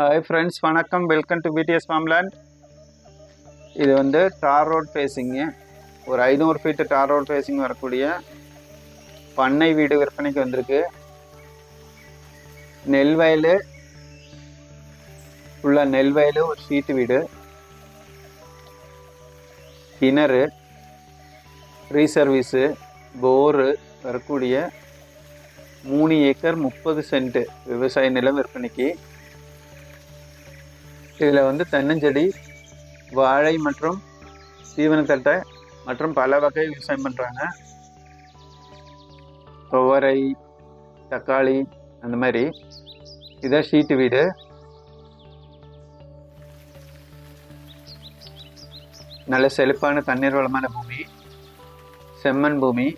Hi friends வணக்கம். Welcome to BDS farmland இது வந்து டார் ரோட் ஃபேஸிங்கு ஒரு ஐநூறு ஃபீட்டு டார் ரோட் ஃபேஸிங் வரக்கூடிய பண்ணை வீடு விற்பனைக்கு வந்திருக்கு. நெல் வயல் உள்ள நெல் வயல் ஒரு ஷீட்டு வீடு. கிணறு ரீசர்வீஸு போரு வரக்கூடிய மூணு ஏக்கர் முப்பது சென்ட் விவசாய நிலம் விற்பனைக்கு. இதில் வந்து தென்னஞ்செடி வாழை மற்றும் சீவனத்தட்டை மற்றும் பல வகை விவசாயம் பண்ணுறாங்க துவரை தக்காளி அந்த மாதிரி. இதான் ஷீட்டு வீடு. நல்ல செழிப்பான தண்ணீர் வளமான பூமி. செம்மண் பூமி.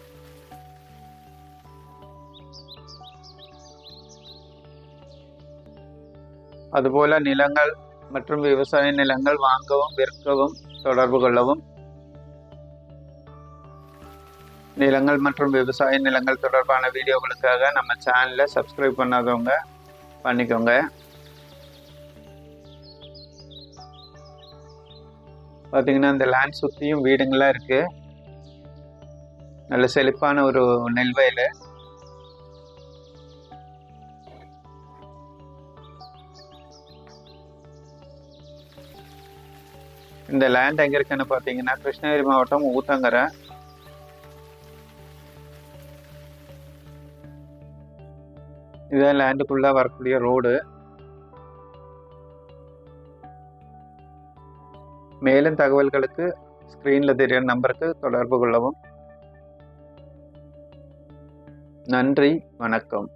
அதுபோல நிலங்கள் மற்றும் விவசாய நிலங்கள் வாங்கவும் விற்கவும் தொடர்பு கொள்ளவும். நிலங்கள் மற்றும் விவசாய நிலங்கள் தொடர்பான வீடியோகளுக்காக நம்ம சேனலை சப்ஸ்கிரைப் பண்ணாதவங்க பண்ணிக்கோங்க. பார்த்தீங்கன்னா இந்த லேண்ட் சுற்றியும் வீடுங்களாம் இருக்குது நல்ல செழிப்பான ஒரு நெல் வயல். இந்த லேண்ட் எங்கே இருக்குன்னு பார்த்தீங்கன்னா கிருஷ்ணகிரி மாவட்டம் ஊத்தங்கரை. இதான் லேண்டுக்குள்ளே வரக்கூடிய ரோடு மேலும் தகவல்களுக்கு ஸ்க்ரீனில் தெரிகிற நம்பருக்கு தொடர்பு கொள்ளவும். நன்றி வணக்கம்.